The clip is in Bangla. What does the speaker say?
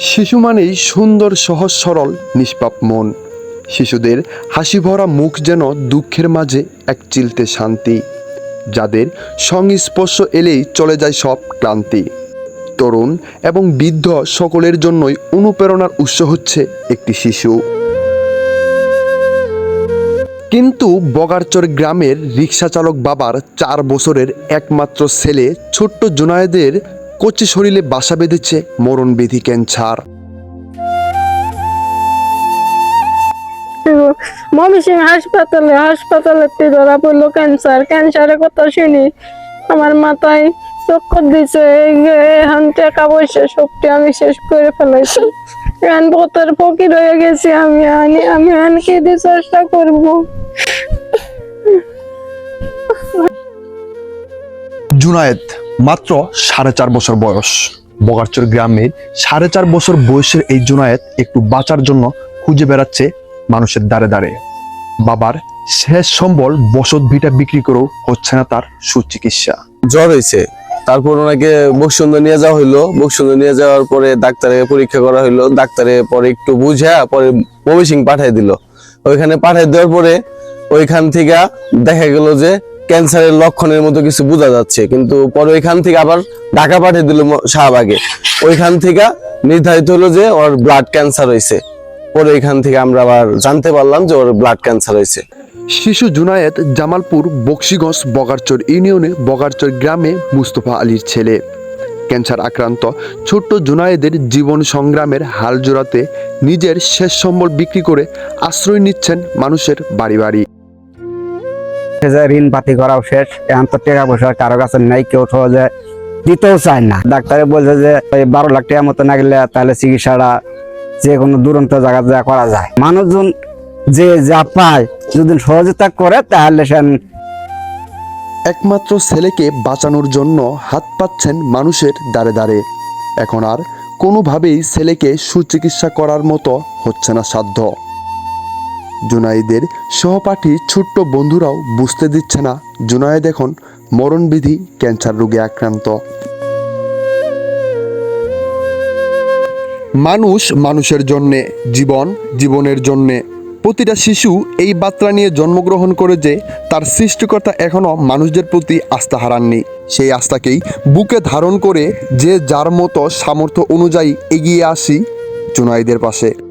শিশু মানেই সুন্দর, সহজ, সরল, নিষ্পাপ মন। শিশুদের হাসি ভরা মুখ যেন দুঃখের মাঝে এক চিলতে শান্তি। যাদের সংস্পর্শ এলেই চলে যায় সব ক্লান্তি। তরুণ এবং বৃদ্ধ সকলের জন্যই অনুপ্রেরণার উৎস হচ্ছে একটি শিশু। কিন্তু বগারচর গ্রামের রিক্সা চালক বাবার চার বছরের একমাত্র ছেলে ছোট্ট জুনায়েদের কচি শরীরে বাসা বেঁধেছে মরণবিধি ক্যান্সার। ময়মনসিং হাসপাতালে হাসপাতালে ধরা পড়ল ক্যান্সার। ক্যান্সারের কথা শুনি। আমার মাথায় চক্কর দিছে এখান টাকা পয়সা সবটি আমি শেষ করে ফেলাইছি। এখন পথের ফকির হয়ে গেছি আমি আনি আমি এখন দিয়ে চেষ্টা করব। জুনায়েদ মাত্র সাড়ে চার বছর বয়স। বগারচর গ্রামের সাড়ে চার বছর বয়সের এই জুনায়েদ একটু বাঁচার জন্য খুঁজে বেড়াচ্ছে মানুষের দ্বারে দ্বারে। বাবার শেষ সম্বল বসত ভিটা বিক্রি করেও হচ্ছে না তার সুচিকিৎসা। জ্বর হয়েছে। তারপর ওনাকে বকসুন্দর নিয়ে যাওয়া হইল। বকসুন্দর নিয়ে যাওয়ার পরে ডাক্তারে পরীক্ষা করা হইল। ডাক্তারে পরে একটু বুঝা, পরে মবিসিং পাঠাই দিল। ওইখানে পাঠাই দেওয়ার পরে ওইখান থেকে দেখা গেল যে ক্যান্সারের লক্ষণের মতো কিছু বোঝা যাচ্ছে। কিন্তু পরে ওইখান থেকে আবার ঢাকা পাঠিয়ে দিল শাহবাগে ওইখান থেকে নির্ধারিত হলো যে ওর ব্লাড ক্যান্সার হয়েছে। পরে এখান থেকে আমরা আবার জানতে পারলাম যে ওর ব্লাড ক্যান্সার হয়েছে। শিশু জুনায়েদ জামালপুর, বক্সিগঞ্জ, বগারচর ইউনিয়নে বগারচর গ্রামে মুস্তফা আলীর ছেলে। ক্যান্সার আক্রান্ত ছোট্ট জুনায়েদের জীবন সংগ্রামের হাল জোড়াতে নিজের শেষ সম্বল বিক্রি করে আশ্রয় নিচ্ছেন মানুষের বাড়ি বাড়ি। যে ঋণ পাতি করাও শেষ এখন তো টাকা পয়সা কারও কাছে নাই, কেউ সহজে দিতেও চায় না। ডাক্তারে বলছে যে বারো লাখ টাকা মতো না গেলে তাহলে চিকিৎসাটা যে কোনো দুরন্ত জায়গা যা করা যায়। মানুষজন যে যা পায়, যদি সহযোগিতা করে, তাহলে সে একমাত্র ছেলেকে বাঁচানোর জন্য হাত পাচ্ছেন মানুষের দ্বারে দ্বারে। এখন আর কোনোভাবেই ছেলেকে সুচিকিৎসা করার মতো হচ্ছে না সাধ্য। জুনাইদের সহপাঠী ছোট্ট বন্ধুরাও বুঝতে দিচ্ছে না। জুনায়েদ এখন মরণবিধি ক্যান্সার রোগে আক্রান্ত। মানুষ মানুষের জন্যে, জীবন জীবনের জন্যে। প্রতিটা শিশু এই বার্তা নিয়ে জন্মগ্রহণ করে যে, তার সৃষ্টিকর্তা এখনও মানুষদের প্রতি আস্থা হারাননি। সেই আস্থাকেই বুকে ধারণ করে যে, যার মতো সামর্থ্য অনুযায়ী এগিয়ে আসি জুনাইদের পাশে।